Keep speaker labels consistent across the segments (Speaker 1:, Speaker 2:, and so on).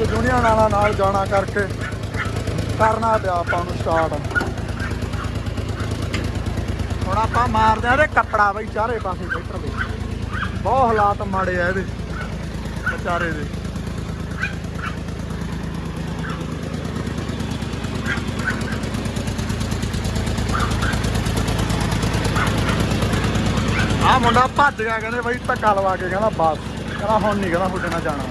Speaker 1: ਅੱਜ ਜੂਨੀਅਰ ਵਾਲਾ ਨਾਲ ਜਾਣਾ ਕਰਕੇ ਕਰਨਾ ਪਿਆ ਆਪਾਂ ਨੂੰ ਸਟਾਰਟ ਹੁਣ ਆਪਾਂ ਮਾਰਦੇ ਆ ਇਹਦੇ ਕੱਪੜਾ ਬਈ, ਚਾਰੇ ਪਾਸੇ ਟਰੈਕਟਰ ਦੇ। ਬਹੁਤ ਹਾਲਾਤ ਮਾੜੇ ਆ ਇਹਦੇ, ਵਿਚਾਰੇ ਦੇ। ਆ ਮੁੰਡਾ ਭੱਜ ਗਿਆ, ਕਹਿੰਦੇ ਬਈ ਧੱਕਾ ਲਵਾ ਕੇ, ਕਹਿੰਦਾ ਬਸ। ਕਹਿੰਦਾ ਹੁਣ ਨਹੀਂ ਕਹਿੰਦਾ ਤੁਹਾਡੇ ਨਾਲ ਜਾਣਾ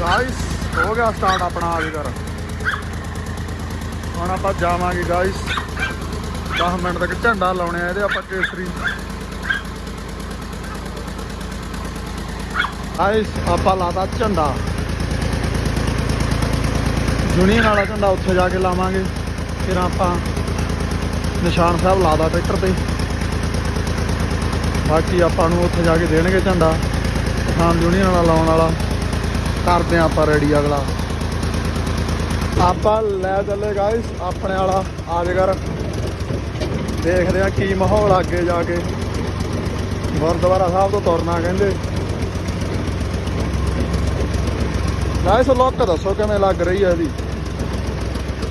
Speaker 1: ਗਾਇਸ ਹੋ ਗਿਆ ਸਟਾਰਟ ਆਪਣਾ ਆ ਕਰ। ਹੁਣ ਆਪਾਂ ਜਾਵਾਂਗੇ ਗਾਇਸ 10 ਮਿੰਟ ਤੱਕ ਝੰਡਾ ਲਾਉਣੇ ਆ ਇਹਦੇ, ਆਪਾਂ ਕੇਸਰੀ। ਗਾਇਸ ਆਪਾਂ ਲਾਤਾ ਝੰਡਾ। ਜੁਨੀਅਰ ਵਾਲਾ ਝੰਡਾ ਉੱਥੇ ਜਾ ਕੇ ਲਾਵਾਂਗੇ। ਫਿਰ ਆਪਾਂ ਨਿਸ਼ਾਨ ਸਾਹਿਬ ਲਾਦਾ ਟਰੈਕਟਰ ਤੇ। ਬਾਕੀ ਆਪਾਂ ਨੂੰ ਉੱਥੇ ਜਾ ਕੇ ਦੇਣਗੇ ਝੰਡਾ। ਕਿਸਾਨ ਯੂਨੀਅਨ ਵਾਲਾ ਲਾਉਣ ਵਾਲਾ। ਕਰਦੇ ਆ ਆਪਾਂ ਰੈਡੀ ਅਗਲਾ। ਆਪਾਂ ਲੈ ਚੱਲੇ ਗਾਇਸ ਆਪਣੇ ਵਾਲਾ ਆਜਗਰ। ਦੇਖਦੇ ਆ ਕੀ ਮਾਹੌਲ ਅੱਗੇ ਜਾ ਕੇ। ਗੁਰਦੁਆਰਾ ਸਾਹਿਬ ਤੋਂ ਤੁਰਨਾ ਕਹਿੰਦੇ। ਗਾਇਸ ਲੋਕ ਦੱਸੋ ਕਿਵੇਂ ਲੱਗ ਰਹੀ ਹੈ ਇਹਦੀ?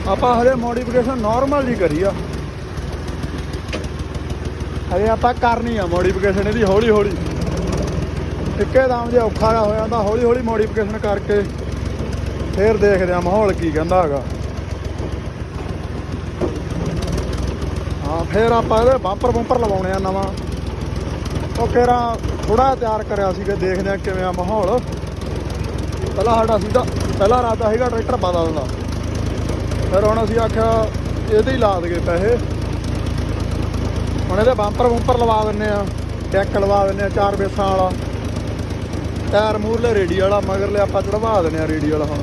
Speaker 1: ਆਪਾਂ ਹਲੇ ਮੋਡੀਫਿਕੇਸ਼ਨ ਨਾਰਮਲ ਜੀ ਕਰੀ ਆ। ਹਲੇ ਆਪਾਂ ਕਰਨੀ ਆ ਮੋਡੀਫਿਕੇਸ਼ਨ ਇਹਦੀ ਹੌਲੀ ਹੌਲੀ ਇੱਕੇ ਦਾਮ ਜੇ ਔਖਾ ਜਿਹਾ ਹੋਇਆ ਜਾਂਦਾ, ਹੌਲੀ ਹੌਲੀ ਮੋਡੀਫਿਕੇਸ਼ਨ ਕਰਕੇ ਫੇਰ ਦੇਖਦੇ ਆ ਮਾਹੌਲ ਕੀ ਕਹਿੰਦਾ ਹੈਗਾ। ਹਾਂ, ਫੇਰ ਆਪਾਂ ਇਹਦੇ ਬੰਪਰ ਬੰਪਰ ਲਵਾਉਣੇ ਆ ਨਵਾਂ। ਉਹ ਕਿਹੜਾ ਥੋੜਾ ਤਿਆਰ ਕਰਿਆ ਸੀਗਾ ਦੇਖਦੇ ਆ ਕਿਵੇਂ ਆ ਮਾਹੌਲ। ਪਹਿਲਾਂ ਸਾਡਾ ਸਿੱਧਾ ਪਹਿਲਾ ਰਾਤਾ ਸੀਗਾ, ਟਰੈਕਟਰ ਬਦਲਣ ਦਾ ਫਿਰ ਹੁਣ ਅਸੀਂ ਆਖਿਆ, ਇਹਦੇ ਹੀ ਲਾ ਦਈਏ ਪੈਸੇ। ਹੁਣ ਇਹਦੇ ਬੰਪਰ ਬੰਪਰ ਲਵਾ ਦਿੰਨੇ ਆ ਡੈਕ ਲਵਾ ਦਿੰਨੇ ਆ, ਚਾਰ ਬੇਸਾਂ ਵਾਲਾ। ਟਾਇਰ ਮੂਰਲੇ ਰੇਡੀ ਵਾਲਾ ਮਗਰਲੇ ਆਪਾਂ ਚੜਵਾ ਦਿੰਨੇ ਆ ਰੇਡੀ ਵਾਲਾ ਹੁਣ।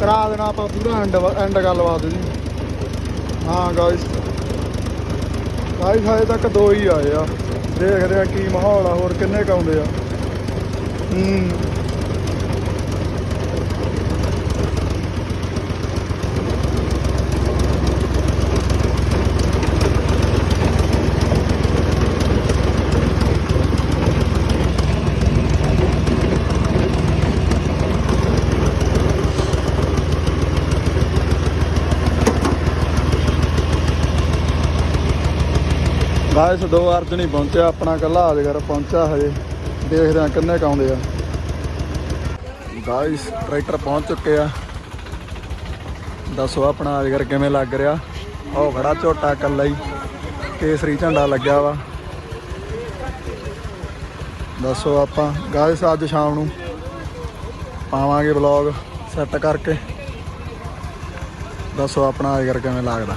Speaker 1: ਕਰਾ ਦੇਣਾ ਆਪਾਂ ਪੂਰਾ ਐਂਡ ਐਂਡ ਗੱਲਬਾਤ ਜੀ ਹਾਂ ਗਾਇਸ ਗਾਇਸ ਹਜੇ ਤੱਕ ਦੋ ਹੀ ਆਏ ਆ। ਦੇਖਦੇ ਆ ਕੀ ਮਾਹੌਲ ਆ, ਹੋਰ ਕਿੰਨੇ ਕੁ ਆਉਂਦੇ ਆ। ਹੂੰ। ਗਾਇਸ ਦੋ ਅਰਜ ਨਹੀਂ ਪਹੁੰਚਿਆ, ਆਪਣਾ ਕੱਲਾ ਅਜਗਰ ਪਹੁੰਚਿਆ ਹਜੇ। ਦੇਖਦੇ ਆ ਕਿੰਨੇ ਕੁ ਆਉਂਦੇ ਆ। ਗਾਇਸ ਟਰੈਕਟਰ ਪਹੁੰਚ ਚੁੱਕੇ ਆ। ਦੱਸੋ ਆਪਣਾ ਅਜਗਰ ਕਿਵੇਂ ਲੱਗ ਰਿਹਾ? ਉਹ ਖੜਾ ਝੋਟਾ ਕੱਲਾ ਹੀ। ਕੇਸਰੀ ਝੰਡਾ ਲੱਗਿਆ ਵਾ। ਦੱਸੋ ਆਪਾਂ, ਗਾਇਸ ਅੱਜ ਸ਼ਾਮ ਨੂੰ ਪਾਵਾਂਗੇ ਵਲੌਗ ਸੈੱਟ ਕਰਕੇ। ਦੱਸੋ ਆਪਣਾ ਅਜਗਰ ਕਿਵੇਂ ਲੱਗਦਾ।